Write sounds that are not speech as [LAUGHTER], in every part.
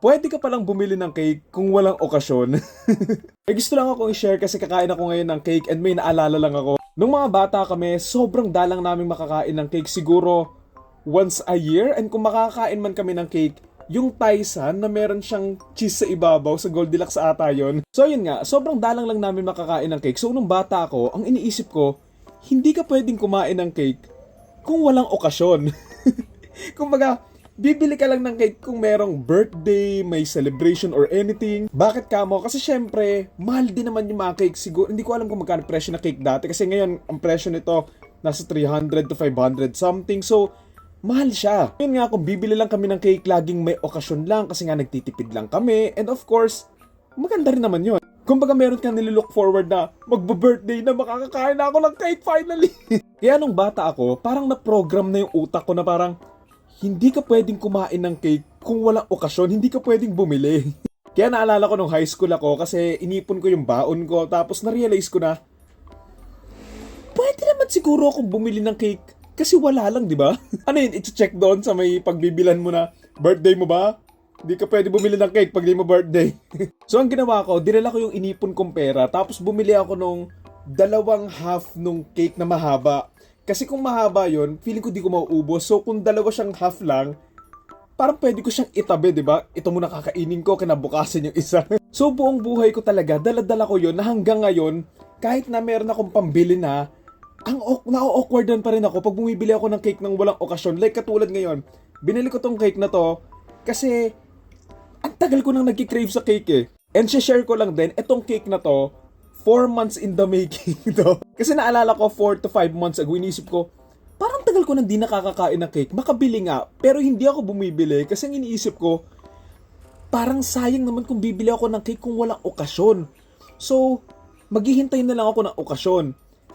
pwede ka palang bumili ng cake kung walang okasyon. [LAUGHS] May gusto lang akong i-share kasi kakain ako ngayon ng cake and may naalala lang ako. Nung mga bata kami, sobrang dalang namin makakain ng cake siguro once a year and kung makakain man kami ng cake, yung Tyson na meron siyang cheese sa ibabaw sa Goldilocks ata yun. So yun nga, sobrang dalang lang namin makakain ng cake. So nung bata ako, ang iniisip ko, hindi ka pwedeng kumain ng cake kung walang okasyon. [LAUGHS] Kumbaga, bibili ka lang ng cake kung merong birthday, may celebration or anything. Bakit ka mo? Kasi syempre, mahal din naman yung mga cake. Siguro, hindi ko alam kung magkano presyo na cake dati. Kasi ngayon, ang presyo nito, nasa 300 to 500 something. So, mahal siya. Yun nga, kung bibili lang kami ng cake, laging may okasyon lang kasi nga nagtitipid lang kami. And of course, maganda rin naman yun. Kumbaga meron kang nililook forward na magbo-birthday na makakakain na ako ng cake finally. [LAUGHS] Kaya nung bata ako, parang na-program na yung utak ko na parang hindi ka pwedeng kumain ng cake kung walang okasyon, hindi ka pwedeng bumili. [LAUGHS] Kaya naalala ko nung high school ako kasi inipon ko yung baon ko tapos na-realize ko na pwede naman siguro akong bumili ng cake kasi wala lang, di ba? [LAUGHS] ano yun, i-check doon sa may pagbibilan mo na birthday mo ba? Di ka pwede bumili ng cake pag di mo birthday. [LAUGHS] so ang ginawa ko, dinala ko yung inipon kong pera tapos bumili ako nung dalawang half nung cake na mahaba. Kasi kung mahaba yon feeling ko di ko mauubos. So kung dalawa siyang half lang, parang pwede ko siyang itabi, di ba? Ito muna kakainin ko, kinabukasan yung isa. [LAUGHS] so buong buhay ko talaga, daladala ko yon na hanggang ngayon, kahit na meron akong pambili na, ang na-awkwardan pa rin ako pag bumibili ako ng cake ng walang okasyon. Like katulad ngayon, binili ko tong cake na to kasi ang tagal ko nang nagki-crave sa cake eh. And share ko lang din, itong cake na to, 4 months in the making [LAUGHS] to. Kasi naalala ko 4 to 5 months ago, inisip ko, parang tagal ko nang di nakakakain ng cake. Makabili nga, pero hindi ako bumibili kasi ang iniisip ko, parang sayang naman kung bibili ako ng cake kung walang okasyon. So, maghihintay na lang ako ng okasyon.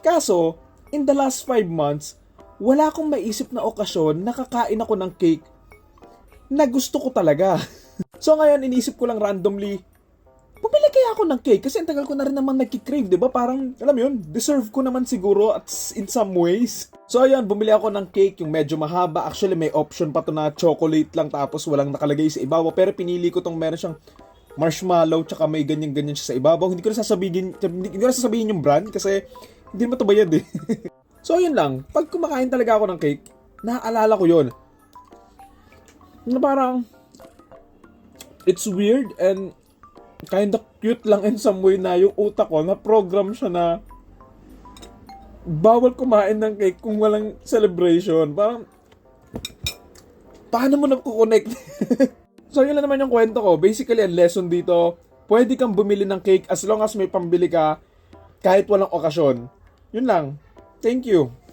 Kaso, in the last 5 months, wala akong maisip na okasyon, nakakain ako ng cake na gusto ko talaga. [LAUGHS] so ngayon, inisip ko lang randomly, bumili kaya ako ng cake kasi ang tagal ko na rin naman nagki-crave, 'di ba? Parang alam 'yun, deserve ko naman siguro at in some ways. So ayun, bumili ako ng cake yung medyo mahaba. Actually may option pa to na chocolate lang tapos walang nakalagay sa ibabaw, pero pinili ko tong meron siyang marshmallow tsaka may ganyan-ganyan siya sa ibabaw. Hindi ko na sasabihin, hindi, hindi ko na sasabihin yung brand kasi hindi naman to bayad eh. [LAUGHS] so ayun lang, pag kumakain talaga ako ng cake, naaalala ko 'yon. Na parang it's weird and kinda cute lang in some way na yung utak ko na program siya na bawal kumain ng cake kung walang celebration. Parang, paano mo na-connect? [LAUGHS] so, yun lang naman yung kwento ko. Basically, ang lesson dito, pwede kang bumili ng cake as long as may pambili ka kahit walang okasyon. Yun lang. Thank you.